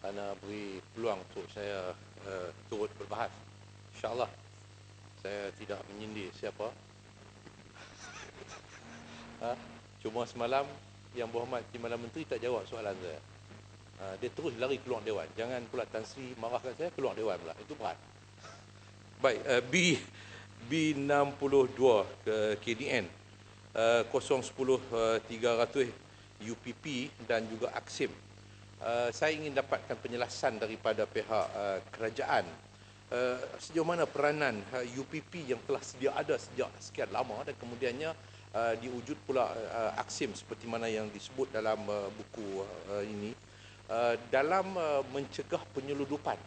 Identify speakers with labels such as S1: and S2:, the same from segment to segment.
S1: kerana beri peluang untuk saya uh, turut berbahas. InsyaAllah saya tidak menyindir siapa. ha? Cuma semalam yang berhormat Timbalan Menteri tak jawab soalan saya. Ha, dia terus lari keluar Dewan. Jangan pula Tan Sri marahkan saya keluar Dewan pula. Itu berat. Baik, uh, B B62 ke KDN uh, 010 uh, 300 UPP dan juga Aksim. Uh, saya ingin dapatkan penjelasan daripada pihak uh, kerajaan. Uh, sejauh mana peranan uh, UPP yang telah sedia ada sejak sekian lama dan kemudiannya uh, diwujud pula uh, Aksim seperti mana yang disebut dalam uh, buku uh, ini. Uh, dalam uh, mencegah penyeludupan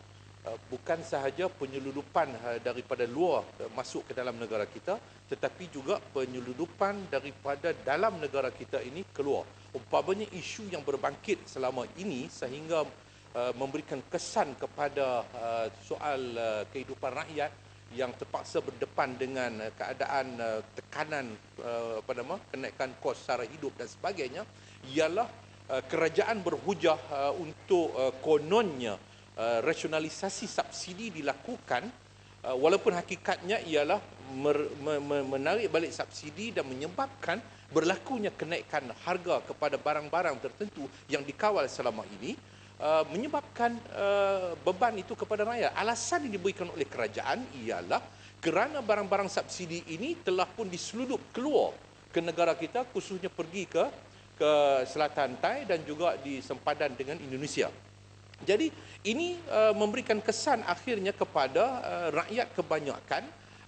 S1: bukan sahaja penyeludupan uh, daripada luar uh, masuk ke dalam negara kita tetapi juga penyeludupan daripada dalam negara kita ini keluar. Umpamanya isu yang berbangkit selama ini sehingga memberikan kesan kepada soal kehidupan rakyat yang terpaksa berdepan dengan keadaan tekanan apa nama kenaikan kos sara hidup dan sebagainya ialah kerajaan berhujah untuk kononnya uh, rasionalisasi subsidi dilakukan uh, walaupun hakikatnya ialah mer, me, me, menarik balik subsidi dan menyebabkan berlakunya kenaikan harga kepada barang-barang tertentu yang dikawal selama ini uh, menyebabkan uh, beban itu kepada rakyat. Alasan yang diberikan oleh kerajaan ialah kerana barang-barang subsidi ini telah pun diseludup keluar ke negara kita khususnya pergi ke ke selatan Thai dan juga di sempadan dengan Indonesia. Jadi ini uh, memberikan kesan akhirnya kepada uh, rakyat kebanyakan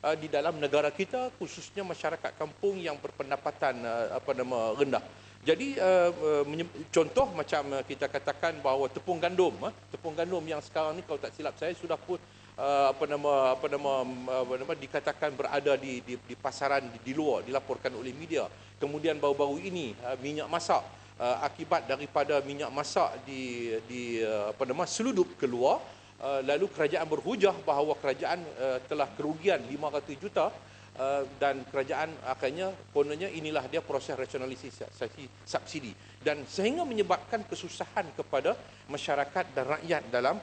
S1: Uh, di dalam negara kita khususnya masyarakat kampung yang berpendapatan uh, apa nama rendah. Jadi uh, contoh macam kita katakan bahawa tepung gandum, tepung gandum yang sekarang ni kalau tak silap saya sudah pun apa nama apa nama apa nama dikatakan berada di di, di pasaran di, di luar dilaporkan oleh media. Kemudian baru-baru ini minyak masak akibat daripada minyak masak di di apa nama seludup keluar Uh, lalu kerajaan berhujah bahawa kerajaan uh, telah kerugian 500 juta uh, dan kerajaan akhirnya kononnya inilah dia proses rasionalisasi subsidi. Dan sehingga menyebabkan kesusahan kepada masyarakat dan rakyat dalam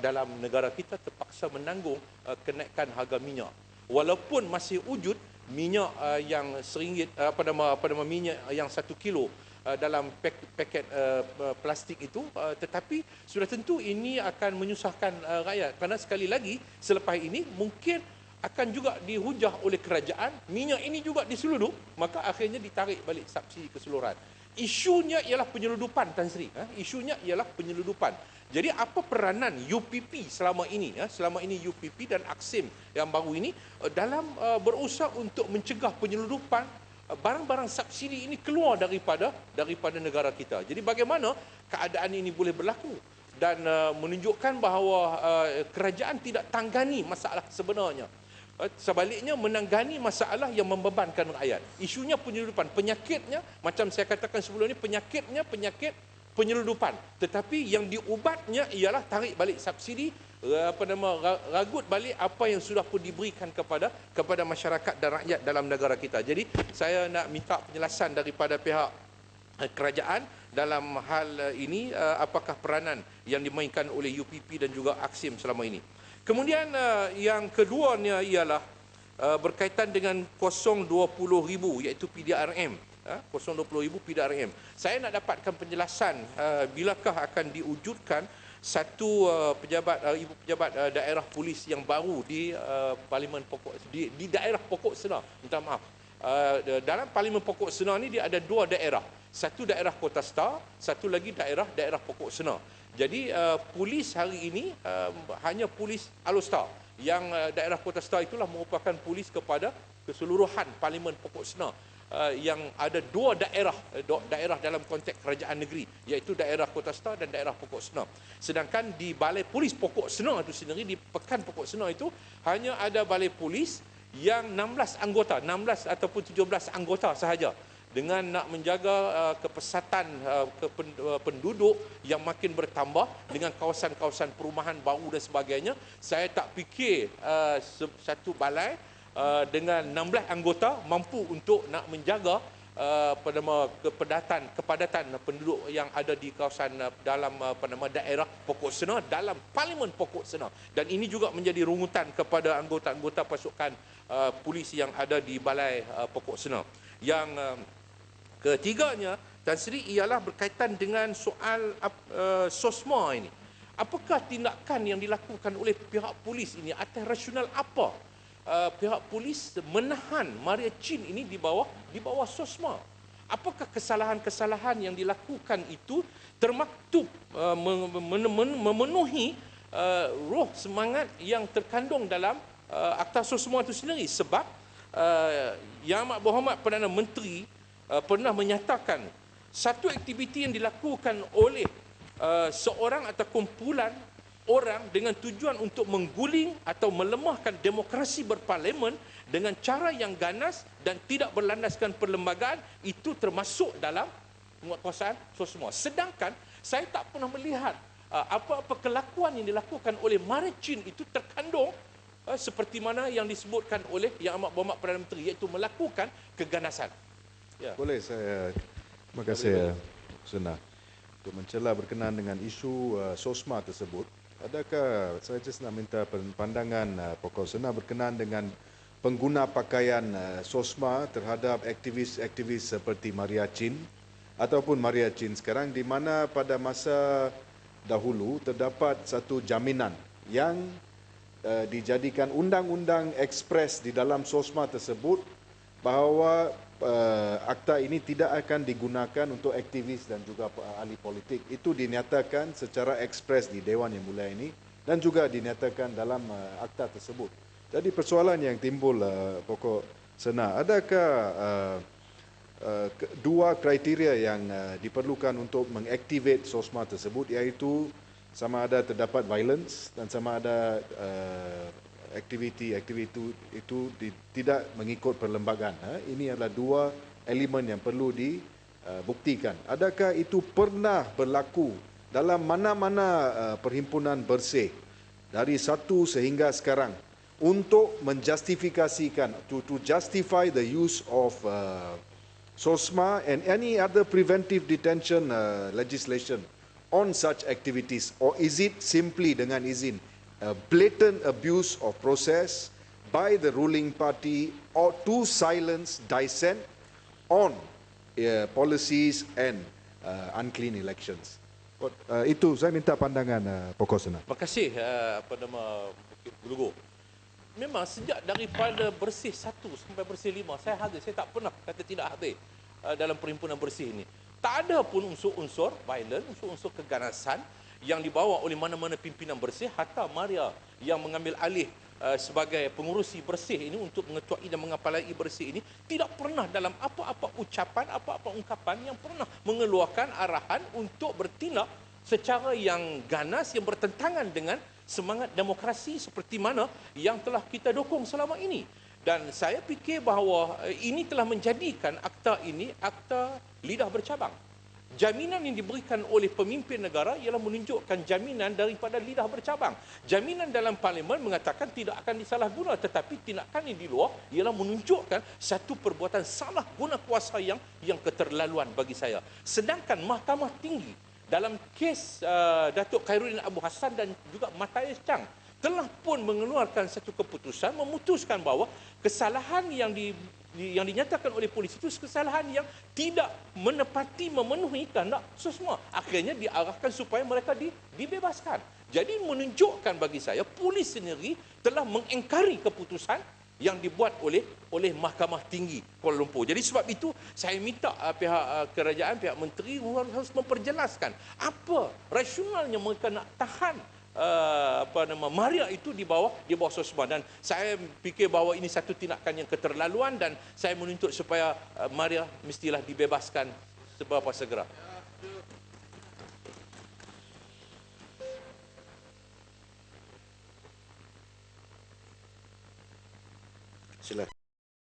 S1: dalam negara kita terpaksa menanggung kenaikan harga minyak. Walaupun masih wujud minyak yang seringgit apa nama apa nama minyak yang satu kilo Uh, dalam paket uh, uh, plastik itu uh, tetapi sudah tentu ini akan menyusahkan uh, rakyat. Kerana sekali lagi selepas ini mungkin akan juga dihujah oleh kerajaan minyak ini juga diseludup maka akhirnya ditarik balik subsidi keseluruhan. Isunya ialah penyeludupan Tan Sri ha? isunya ialah penyeludupan. Jadi apa peranan UPP selama ini ya selama ini UPP dan Aksim yang baru ini uh, dalam uh, berusaha untuk mencegah penyeludupan barang-barang subsidi ini keluar daripada daripada negara kita. Jadi bagaimana keadaan ini boleh berlaku dan uh, menunjukkan bahawa uh, kerajaan tidak tanggani masalah sebenarnya. Uh, sebaliknya menanggani masalah yang membebankan rakyat. Isunya penyeludupan, penyakitnya macam saya katakan sebelum ini penyakitnya penyakit penyeludupan. Tetapi yang diubatnya ialah tarik balik subsidi apa nama ragut balik apa yang sudah pun diberikan kepada kepada masyarakat dan rakyat dalam negara kita. Jadi saya nak minta penjelasan daripada pihak eh, kerajaan dalam hal eh, ini eh, apakah peranan yang dimainkan oleh UPP dan juga Aksim selama ini. Kemudian yang keduanya ialah berkaitan dengan 020,000 iaitu PDRM. 020,000 PDRM. Saya nak dapatkan penjelasan bilakah akan diwujudkan satu uh, pejabat uh, ibu pejabat uh, daerah polis yang baru di uh, parlimen pokok di, di daerah pokok senar minta maaf. Uh, dalam parlimen pokok senar ni dia ada dua daerah. Satu daerah kota star satu lagi daerah daerah pokok senar jadi uh, polis hari ini uh, hanya polis alostar yang uh, daerah kota star itulah merupakan polis kepada keseluruhan parlimen pokok senar uh, yang ada dua daerah uh, daerah dalam konteks kerajaan negeri iaitu daerah Kota Star dan daerah Pokok Senar. Sedangkan di Balai Polis Pokok Senar itu sendiri di Pekan Pokok Senar itu hanya ada balai polis yang 16 anggota, 16 ataupun 17 anggota sahaja dengan nak menjaga uh, kepesatan uh, uh, penduduk yang makin bertambah dengan kawasan-kawasan perumahan baru dan sebagainya saya tak fikir uh, satu balai Uh, dengan 16 anggota mampu untuk nak menjaga uh, apa nama kepadatan kepadatan penduduk yang ada di kawasan uh, dalam uh, apa nama daerah Pokok Sena dalam Parlimen Pokok Sena dan ini juga menjadi rungutan kepada anggota-anggota pasukan uh, polis yang ada di Balai uh, Pokok Sena. Yang uh, ketiganya Tan Sri ialah berkaitan dengan soal uh, SOSMA ini. Apakah tindakan yang dilakukan oleh pihak polis ini atas rasional apa uh, pihak polis menahan Maria Chin ini di bawah di bawah SOSMA? Apakah kesalahan-kesalahan yang dilakukan itu termaktub uh, memenuhi uh, roh semangat yang terkandung dalam uh, Akta SOSMA itu sendiri sebab uh, Yang Amat Berhormat Perdana Menteri uh, pernah menyatakan satu aktiviti yang dilakukan oleh Uh, seorang atau kumpulan orang dengan tujuan untuk mengguling atau melemahkan demokrasi berparlimen dengan cara yang ganas dan tidak berlandaskan perlembagaan itu termasuk dalam penguatkuasaan semua. Sedangkan saya tak pernah melihat uh, apa-apa kelakuan yang dilakukan oleh Marichin itu terkandung uh, seperti mana yang disebutkan oleh Yang Amat Berhormat Perdana Menteri iaitu melakukan keganasan.
S2: Ya. Boleh saya terima kasih Senang untuk mencela berkenaan dengan isu uh, SOSMA tersebut. Adakah saya just nak minta pandangan uh, pokok sena berkenaan dengan pengguna pakaian uh, SOSMA terhadap aktivis-aktivis seperti Maria Chin ataupun Maria Chin sekarang di mana pada masa dahulu terdapat satu jaminan yang uh, dijadikan undang-undang ekspres di dalam SOSMA tersebut bahawa uh, akta ini tidak akan digunakan untuk aktivis dan juga ahli politik. Itu dinyatakan secara ekspres di Dewan Yang Mulia ini dan juga dinyatakan dalam uh, akta tersebut. Jadi persoalan yang timbul uh, pokok sena, adakah uh, uh, dua kriteria yang uh, diperlukan untuk mengaktivate SOSMA tersebut iaitu sama ada terdapat violence dan sama ada uh, aktiviti-aktiviti itu, di, tidak mengikut perlembagaan. Ha? Ini adalah dua elemen yang perlu dibuktikan. Uh, Adakah itu pernah berlaku dalam mana-mana uh, perhimpunan bersih dari satu sehingga sekarang untuk menjustifikasikan to to justify the use of uh, SOSMA and any other preventive detention uh, legislation on such activities or is it simply dengan izin a blatant abuse of process by the ruling party or to silence dissent on uh, policies and uh, unclean elections. Uh, itu saya minta pandangan uh, pokok senang.
S1: Terima kasih uh, apa nama Bukit Gelugu. Memang sejak daripada bersih satu sampai bersih lima, saya hadir, saya tak pernah kata tidak hadir uh, dalam perhimpunan bersih ini. Tak ada pun unsur-unsur violent, unsur-unsur keganasan, yang dibawa oleh mana-mana pimpinan bersih hatta Maria yang mengambil alih uh, sebagai pengurusi bersih ini untuk mengetuai dan mengapalai bersih ini tidak pernah dalam apa-apa ucapan apa-apa ungkapan yang pernah mengeluarkan arahan untuk bertindak secara yang ganas yang bertentangan dengan semangat demokrasi seperti mana yang telah kita dukung selama ini. Dan saya fikir bahawa uh, ini telah menjadikan akta ini akta lidah bercabang Jaminan yang diberikan oleh pemimpin negara ialah menunjukkan jaminan daripada lidah bercabang. Jaminan dalam parlimen mengatakan tidak akan disalahguna tetapi tindakan yang di luar ialah menunjukkan satu perbuatan salah guna kuasa yang yang keterlaluan bagi saya. Sedangkan mahkamah tinggi dalam kes uh, Datuk Khairuddin Abu Hassan dan juga Matthias Chang telah pun mengeluarkan satu keputusan memutuskan bahawa kesalahan yang di yang dinyatakan oleh polis itu kesalahan yang tidak menepati memenuhi kehendak semua. Akhirnya diarahkan supaya mereka di, dibebaskan. Jadi menunjukkan bagi saya polis sendiri telah mengengkari keputusan yang dibuat oleh oleh Mahkamah Tinggi Kuala Lumpur. Jadi sebab itu saya minta uh, pihak uh, kerajaan, pihak menteri harus memperjelaskan apa rasionalnya mereka nak tahan uh, apa nama Maria itu di bawah di bawah sosma dan saya fikir bahawa ini satu tindakan yang keterlaluan dan saya menuntut supaya uh, Maria mestilah dibebaskan seberapa segera.
S2: Silakan.